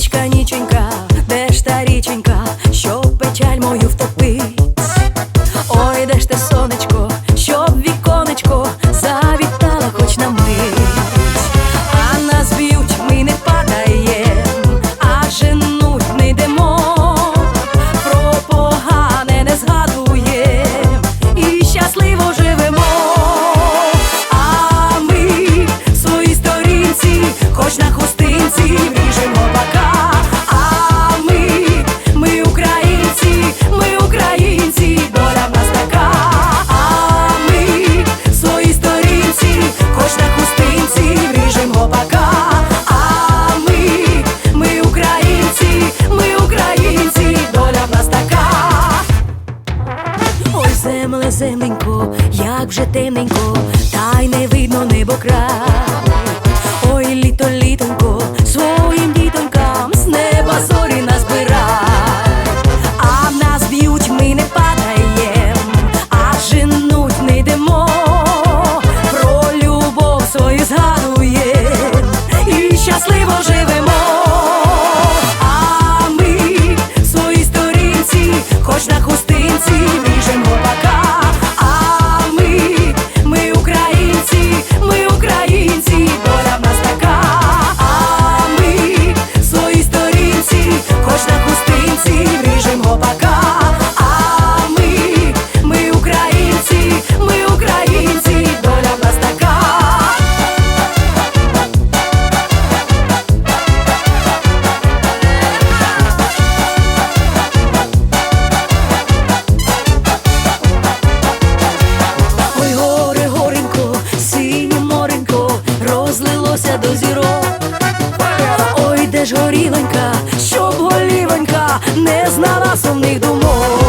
Ніченька, ніченька Ой, земле, земленько, як вже темненько, та й не видно небо Ой, літо, літонько, своїм дітонкам з неба зорі назбирай, а нас б'ють, ми не падаєм, а женуть не йдемо, про любов свою згадує і щасливо живе. ж горіленька, щоб голівенька не знала сумних думок.